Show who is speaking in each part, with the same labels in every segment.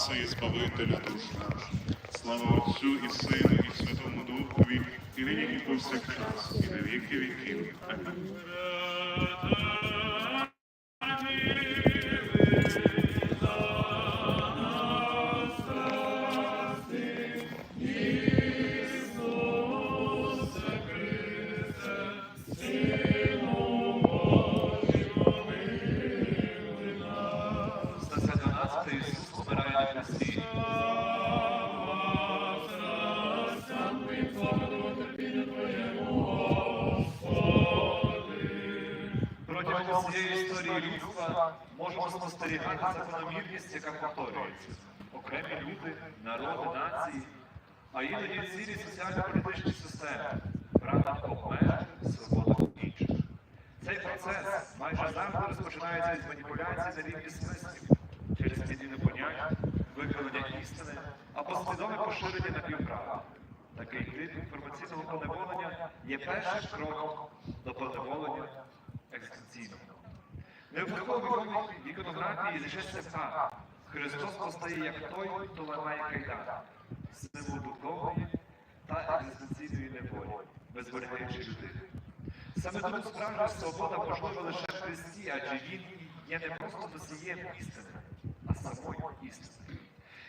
Speaker 1: Спаса і Збавителя душ наш. Слава Отцю і Сину, і Святому Духові, і нині і повсякчас, і на віки віків. Амінь.
Speaker 2: Людства можемо спостерігати закономірність, яка повторюється. Окремі люди, народи, нації, а іноді цілі соціально-політичні системи, прагнуть обмежити свободу інших. Цей процес майже завжди розпочинається із маніпуляцій на рівні смислів, через підміну понять, викривлення істини або свідоме поширення напівправди. Такий тип інформаційного поневолення є першим кроком до поневолення екзистенційного. Не випадково в іконографії лише факт. Христос постає як той, хто ламає кайдан, символ духовної та екзистенційної неволі, визволяючи людину. Саме тому справжня свобода можлива лише в Христі, адже Він є не просто носієм істини, а самою істиною.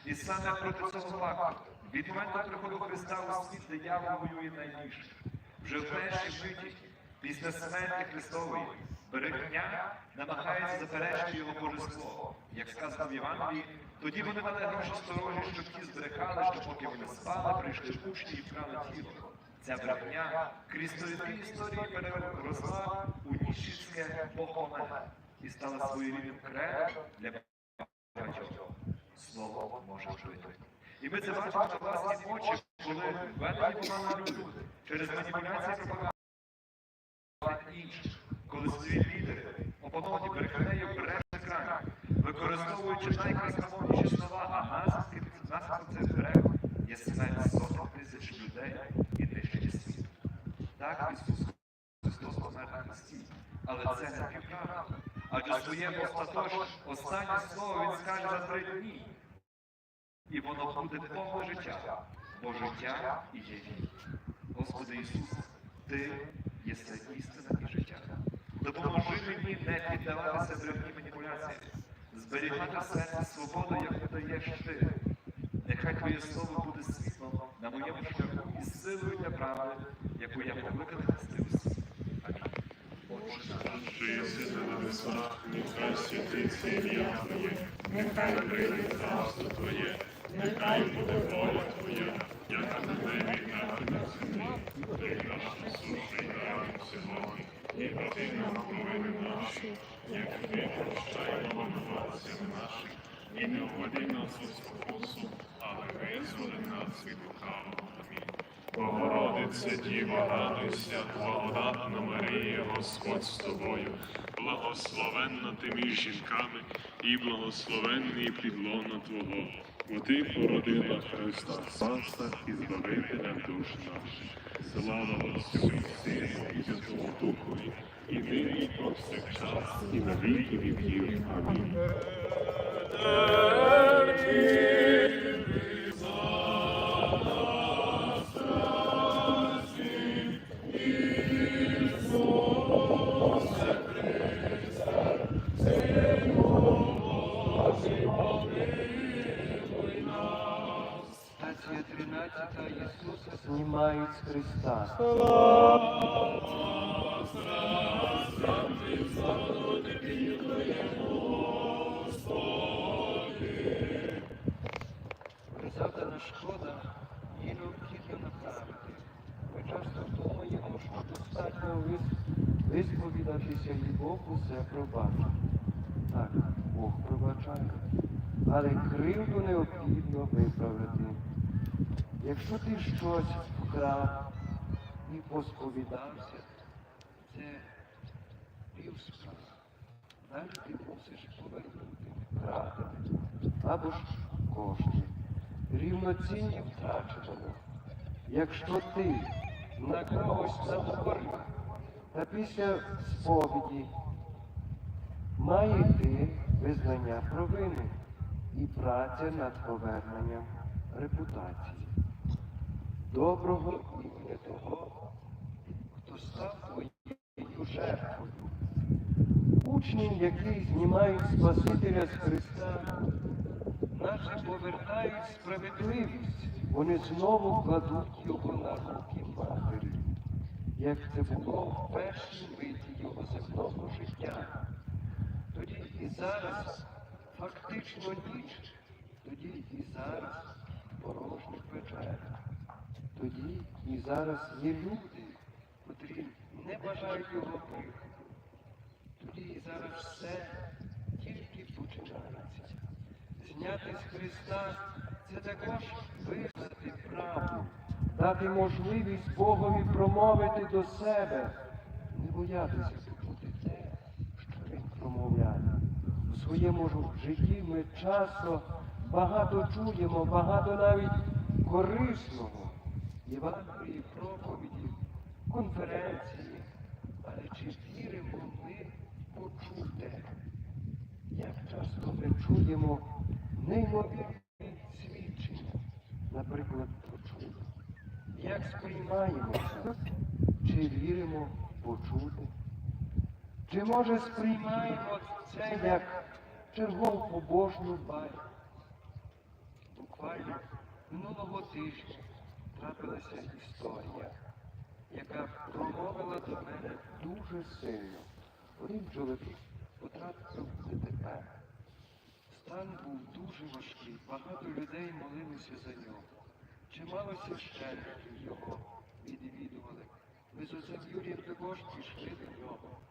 Speaker 2: І саме проти цього факту, від моменту приходу Христа у світ диявол воює найбільше. Вже в першій миті, після смерті Христової, брехня намагається заперечити його божество. Як сказано в Євангелії, тоді вони дали гроші сторожі, щоб ті збрехали, що поки вони спали, прийшли учні і вкрали тіло. Ця брехня крізь сторінки історії переросла у ніщицьке богоме і стала своєрідним кредом для багатьох. Слово може жити. І ми це бачимо на власні очі, коли введені помали люди через маніпуляції пропаганди використовуючи найкрасномовніші слова, а наслідки наслідком цих бреху є смерть сотень тисяч людей і нищення світу. Так Ісус Христос помер на Христі, але це не півправда. Адже своєму остаточне останнє слово Він скаже за три дні. І воно буде повне життя, бо життя і є він. Господи Ісус, Ти єси істина і життя. Допоможи мені не піддаватися брехні маніпуляції, зберігати в серці свободу, яку даєш ти. Нехай Твоє слово буде світлом на моєму шляху і силою для правди, яку я у світ. Амінь. Отче наш,
Speaker 1: Що єси на небесах, нехай святиться ім'я Твоє, нехай прийде царство Твоє, нехай буде воля Твоя, як на небі, на землі. Хліб наш насущний дай сьогодні, і прости нам провини наші, як ми прощаємо винуватцям нашим, і не введи нас у спокусу, але визволи нас від лукавого. Амінь. Богородице, Діво, радуйся, благодатна Марія, Господь з тобою, благословенна ти між жінками, і благословенний підлона Твого, бо ти породила Христа Спаса і Збавителя душ наших. Слава Отцю і Сину і Святому Духові, і нині і повсякчас, і на віки віків. Амінь.
Speaker 3: Стація 13 Ісуса знімають з кривду необхідно виправити. Якщо ти щось вкрав і посповідався, це півсправа. Далі ти мусиш повернути вкрадене або ж кошти, рівноцінні втраченому. Якщо ти на когось наговорив, та після сповіді має йти визнання провини і праця над поверненням репутації. Доброго ім'я того, хто став твоєю жертвою. Учні, які знімають Спасителя з Христа, наче повертають справедливість, вони знову кладуть його на руки матері, як це було в першій миті його земного життя. Тоді і зараз фактично ніч, тоді і зараз порожні печери. Тоді і зараз є люди, котрі не бажають його приходу. Тоді і зараз все тільки починається. Зняти з Христа це також визнати правду, дати можливість Богові промовити до себе, не боятися почути те, що Він промовляє. Своєму житті ми часто багато чуємо, багато навіть корисного. Євангелії, проповіді, конференції, але чи віримо ми почуте? Як часто ми чуємо неймовірні свідчення, наприклад, почути? Як сприймаємо? Чи віримо почути? Чи може сприймаємо це як чергову побожну байку? Буквально минулого тижня трапилася історія, яка промовила до мене дуже сильно. Один чоловік потрапив в ДТП. Стан був дуже важкий, багато людей молилися за нього. Чимало священників його відвідували. Ми з Юрієм також пішли до нього,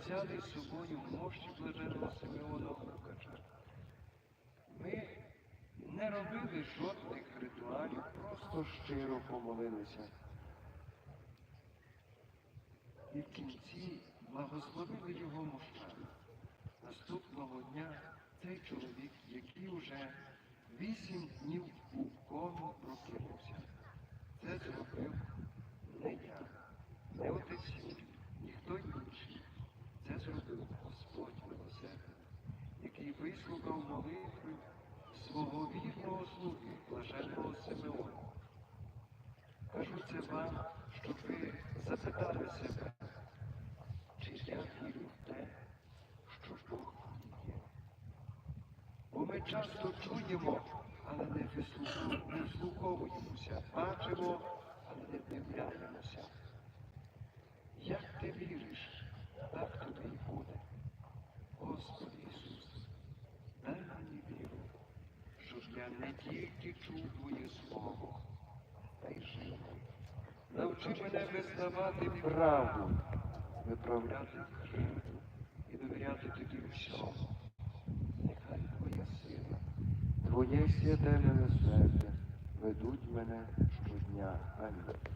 Speaker 3: взяли з собою мощі блаженого Симеона Лукача. Ми не робили жодних ритуалів, просто щиро помолилися. І в кінці благословили його мощами. Наступного дня цей чоловік, який вже вісім днів у комі прокинувся. Це зробив не я, не отець ніхто інший. Зробив Господь милосердний, який вислухав молитви свого вірного слуги, блаженного Симеона. Кажу це вам, щоб ви запитали себе, чи я вірю в те, що Бог є. Бо ми часто чуємо, але не вислуховуємо- не вслуховуємося, бачимо, але не вдивляємося. Як ти віриш, буде. Господи Ісус, дай мені віру, щоб я не тільки чув Твоє Слово, та й жив. Навчи мене визнавати правду, виправляти кривду і довіряти тобі всьому. Нехай Твоя сила, Твоє святе милосердя ведуть мене щодня. Амінь.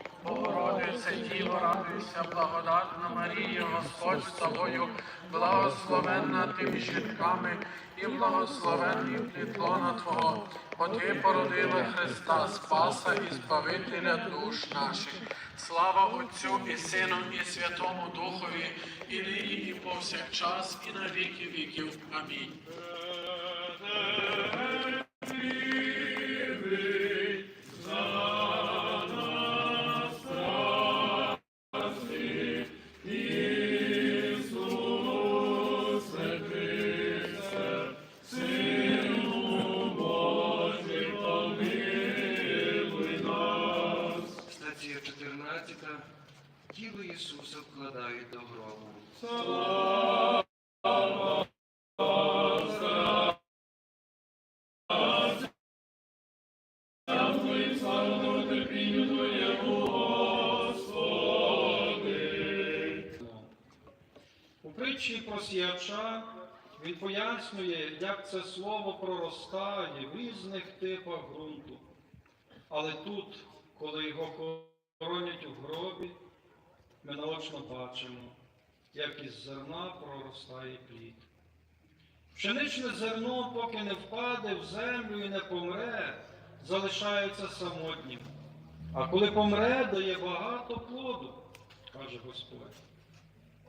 Speaker 4: Богородице Діво, радуйся, благодатна Марія, Господь з тобою, благословенна ти між жінками, і благословенний плід лона Твого, бо Ти породила Христа, Спаса і Збавителя душ наших. Слава Отцю і Сину, і Святому Духові, і нині, і повсякчас, і на віки віків. Амінь.
Speaker 5: Пояснює, як це слово проростає в різних типах ґрунту. Але тут, коли його хоронять у гробі, ми наочно бачимо, як із зерна проростає плід. Пшеничне зерно, поки не впаде в землю і не помре, залишається самотнім. А коли помре, дає багато плоду, каже Господь.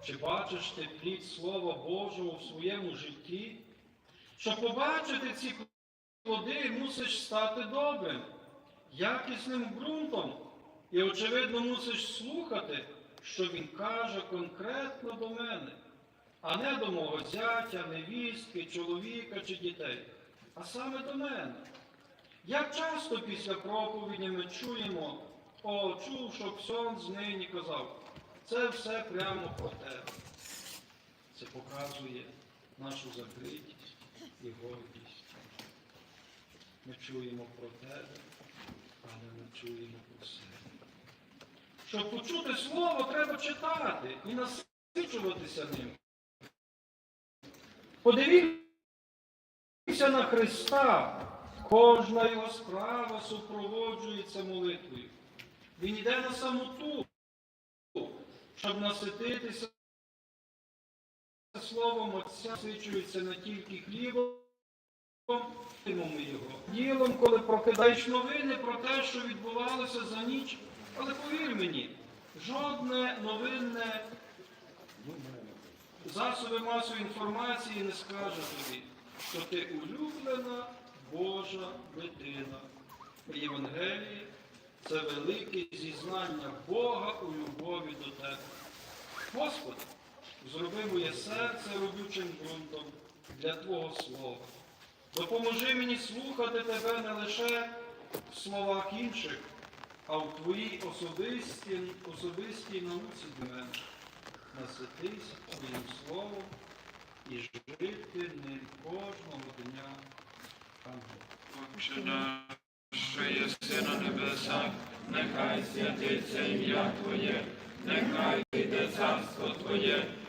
Speaker 5: Чи бачиш ти плід Слова Божого в своєму житті? Щоб побачити ці плоди, мусиш стати добрим, якісним ґрунтом. І, очевидно, мусиш слухати, що він каже конкретно до мене, а не до мого зятя, невістки, чоловіка чи дітей, а саме до мене. Як часто після проповіді ми чуємо, о, чув, що Ксьон з нині казав, це все прямо про тебе. Це показує нашу закритість і гордість. Ми чуємо про тебе, але не чуємо про себе. Щоб почути слово, треба читати і насичуватися ним. Подивіться на Христа. Кожна його справа супроводжується молитвою. Він йде на самоту, щоб насититися словом Отця, насичується не тільки хлібом, його. Ділом, коли прокидаєш новини про те, що відбувалося за ніч, але повір мені, жодне новинне засоби масової інформації не скаже тобі, що ти улюблена Божа дитина. Євангеліє це велике зізнання Бога у любові до тебе. Господи, зроби моє серце родючим ґрунтом для Твого Слова. Допоможи мені слухати Тебе не лише в словах інших, а в Твоїй особистій, особистій науці до мене. Наситись Твоїм Словом і жити ним кожного дня. Амінь.
Speaker 6: Що єси на небесах, нехай святиться ім'я Твоє, нехай прийде царство Твоє,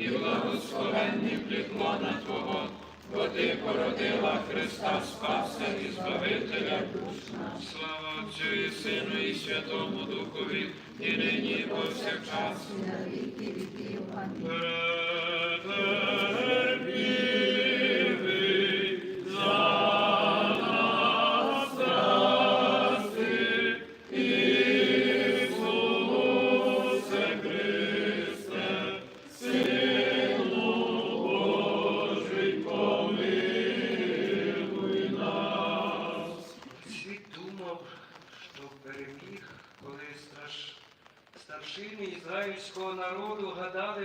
Speaker 6: і благословенні плітло на Твого, бо ти породила Христа Спаса і Збавителя. Слава Отцю і Сину, і Святому Духові, і нині, і повсякчас. Претерпівий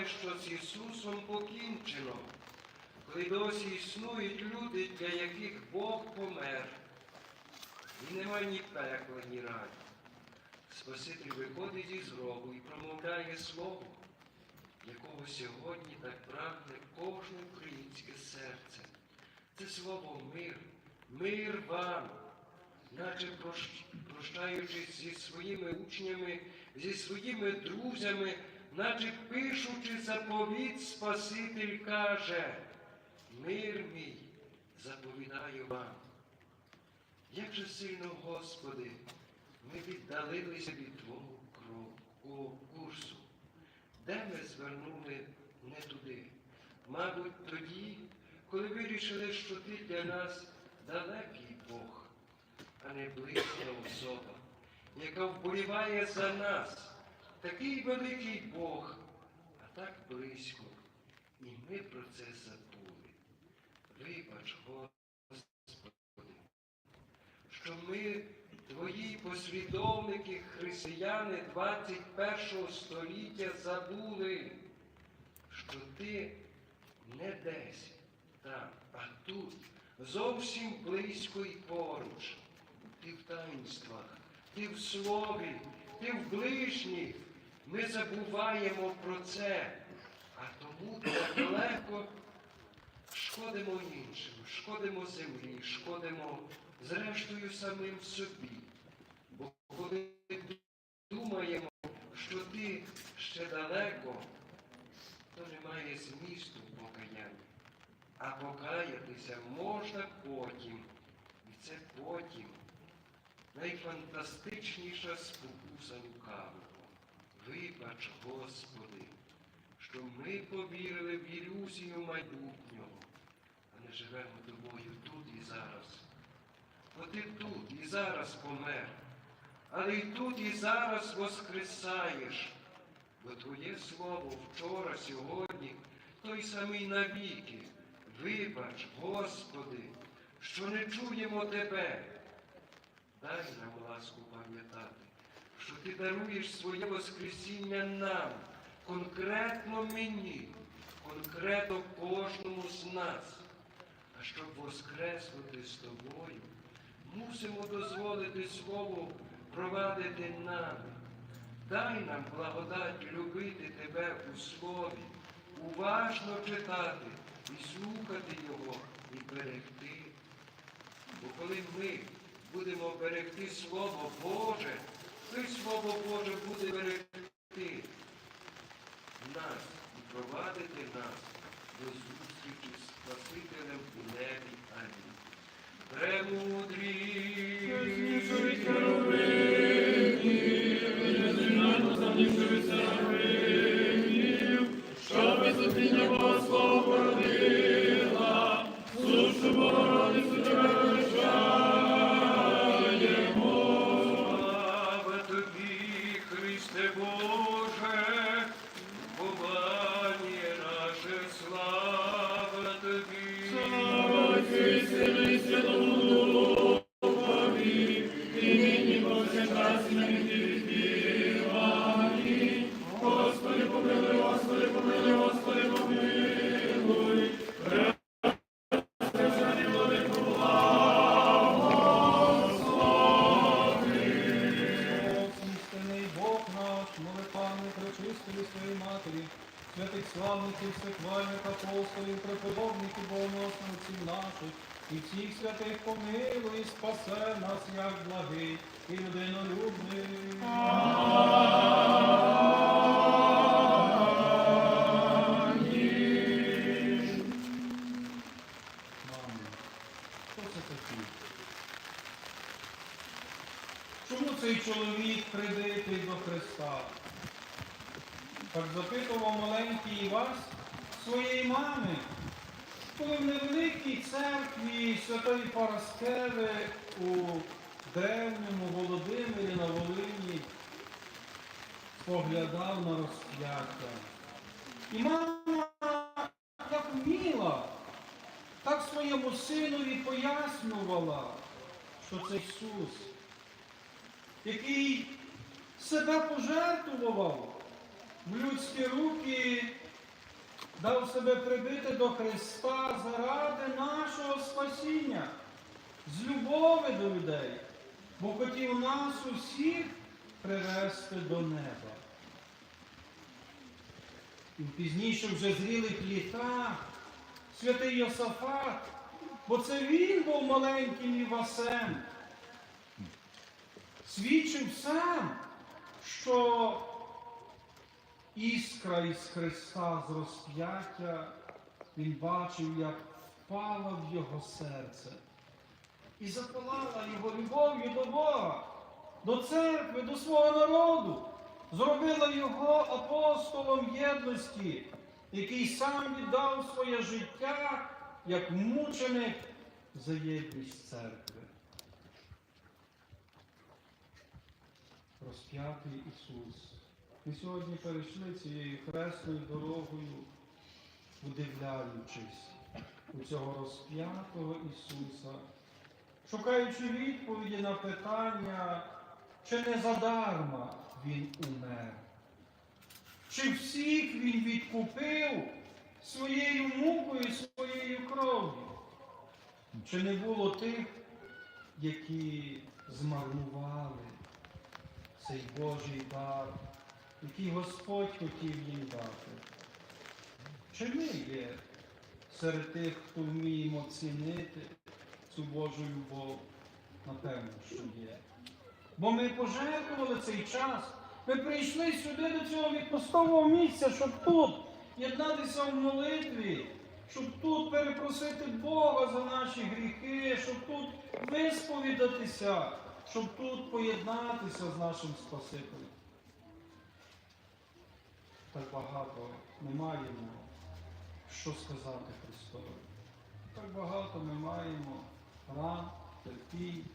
Speaker 3: що з Ісусом покінчено, коли досі існують люди, для яких Бог помер. І нема ні пекла, ні раю. Спаситель виходить із гробу і промовляє слово, якого сьогодні так прагне кожне українське серце. Це слово мир, мир вам наче прощаючись зі своїми учнями, зі своїми друзями, наче пишучи заповіт, Спаситель каже, мир мій заповідаю вам. Як же сильно, Господи, ми віддалилися від Твого кро- курсу, де ми звернули не туди. Мабуть, тоді, коли вирішили, що ти для нас далекий Бог а не близька особа, яка вболіває за нас. Такий великий Бог, а так близько, і ми про це забули. Вибач, Господи, що ми, твої послідовники, християни 21 століття, забули, що ти не десь там, а тут, зовсім близько і поруч. Ти в таїнствах, ти в слові, ти в ближніх. Ми забуваємо про це, а тому так легко шкодимо іншим, шкодимо землі, шкодимо зрештою самим собі. Бо коли думаємо, що ти ще далеко, то немає змісту в покаянні. А покаятися можна потім. І це потім найфантастичніша спокуса лукавого. Вибач, Господи, що ми повірили в ілюзію майбутнього, а не живемо тобою тут і зараз. Бо ти тут і зараз помер, але й тут і зараз воскресаєш, бо Твоє слово вчора, сьогодні, той самий навіки. Вибач, Господи, що не чуємо Тебе. Дай нам ласку пам'ятати, що ти даруєш своє Воскресіння нам, конкретно мені, конкретно кожному з нас. А щоб воскреснути з тобою, мусимо дозволити Слову провадити нами. Дай нам благодать любити тебе у слові, уважно читати і слухати його і берегти. Бо коли ми будемо берегти Слово Боже, й Слово Боже буде берегти нас і провадити нас до зустрічі з Спасителем у небі. Амінь. Премудрі.
Speaker 5: you. Так запитував маленький Івась своєї мами, коли в невеликій церкві Святої Параскеви у древньому Володимирі на Волині споглядав на розп'яття. І мама як вміла, так своєму синові пояснювала, що це Ісус який себе пожертвував в людські руки, дав себе прибити до Христа заради нашого спасіння, з любові до людей, бо хотів нас усіх привести до неба. І пізніше вже зрілих літах святий Йосафат, бо це він був маленьким Івасем свідчив сам, що іскра із Христа з розп'яття. Він бачив, як впала в його серце. І запалала його любов'ю до Бога, до церкви, до свого народу, зробила його апостолом єдності, який сам віддав своє життя як мученик за єдність церкви. розп'ятий Ісус Ми сьогодні перейшли цією хресною дорогою, удивляючись у цього розп'ятого Ісуса, шукаючи відповіді на питання, чи не задарма Він умер, чи всіх Він відкупив своєю мукою, своєю кров'ю, чи не було тих, які змарнували цей Божий дар, який Господь хотів їм дати. Чи ми є серед тих, хто вміємо цінити цю Божу любов? Напевно, що є. Бо ми пожертвували цей час. Ми прийшли сюди до цього відпустового місця, щоб тут єднатися в молитві, щоб тут перепросити Бога за наші гріхи, щоб тут висповідатися, щоб тут поєднатися з нашим Спасителем. Так багато не маємо, що сказати Христові. Так багато ми маємо ран, терпінь,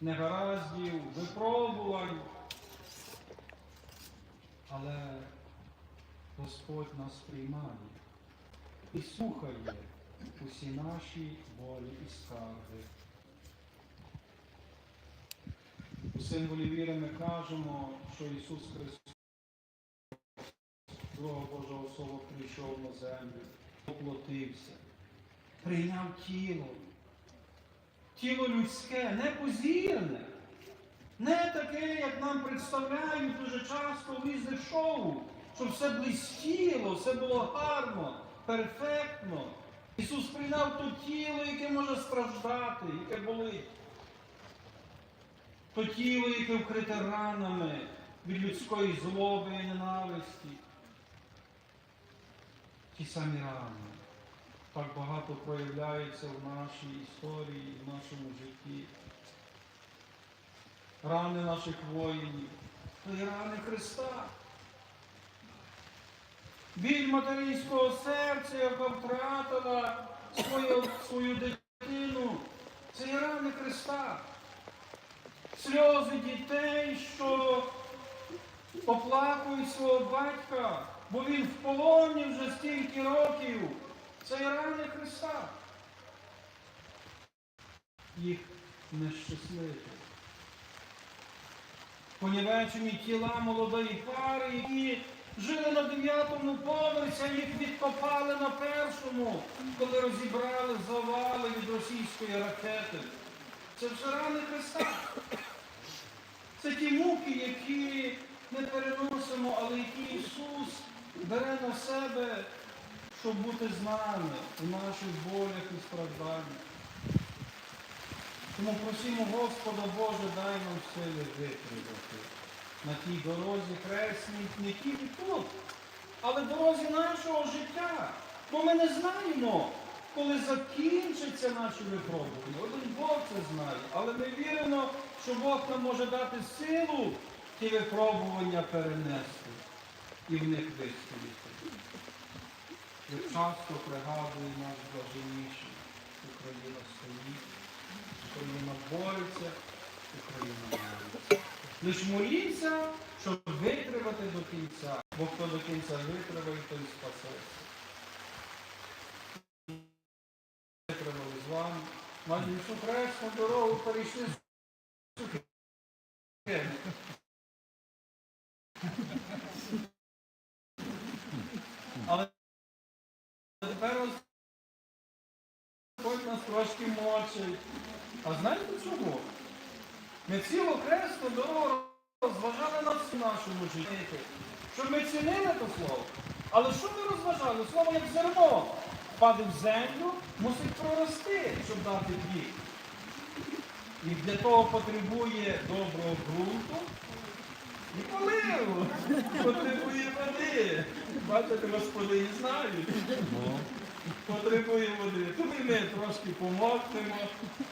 Speaker 5: негараздів, випробувань. Але Господь нас приймає і слухає усі наші болі і скарги. У символі віри ми кажемо, що Ісус Христос, Друга Божа особа, прийшов на землю, оплотився, прийняв тіло. Тіло людське, не позірне, не таке, як нам представляють дуже часто в різних шоу, щоб все блистіло, все було гарно, перфектно. Ісус прийняв то тіло, яке може страждати, яке болить. То тіло, яке вкрите ранами від людської злоби і ненависті. Ті самі рани так багато проявляється в нашій історії, в нашому житті. Рани наших воїнів, то є рани Христа. Біль материнського серця, яка втратила свою, свою дитину, це є рани Христа. Сльози дітей, що оплакують свого батька, бо він в полоні вже стільки років. Це рани Христа. Їх нещасливі. Понівечені тіла молодої пари, які жили на дев'ятому поверсі, їх відкопали на першому, коли розібрали завали від російської ракети. Це все рани Христа. Це ті муки, які не переносимо, але які Ісус бере на себе щоб бути з нами у наших болях і стражданнях. Тому просимо Господа Боже, дай нам сили витримати на тій дорозі хресній, не тільки тут, але дорозі нашого життя. Бо ми не знаємо, коли закінчаться наші випробування. Один Бог це знає, але ми віримо, що Бог нам може дати силу ті випробування перенести і в них вистояти. Як часто пригадує наш блаженніший, Україна стоїть, Україна бореться, Україна молиться. Лиш моліться, щоб витривати до кінця, бо хто до кінця витриває, той спасеться. Витривали з вами. Майже всю хресну дорогу перейшли з. Але тепер Господь нас трошки мочить. А знаєте чому? Ми цілу хресну дорогу розважали на всю нашому житті. Щоб ми цінили то слово. Але що ми розважали? Слово як зерно. Впаде в землю, мусить прорости, щоб дати плід. І для того потребує доброго ґрунту і. Потребує води. Бачите, господині знають. Потребує води. Тому і ми трошки помовтимо,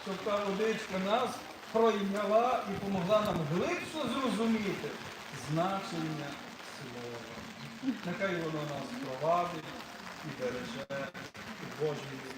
Speaker 5: щоб та водичка нас пройняла і допомогла нам глибше зрозуміти значення слова. Нехай воно нас провадить і береже у.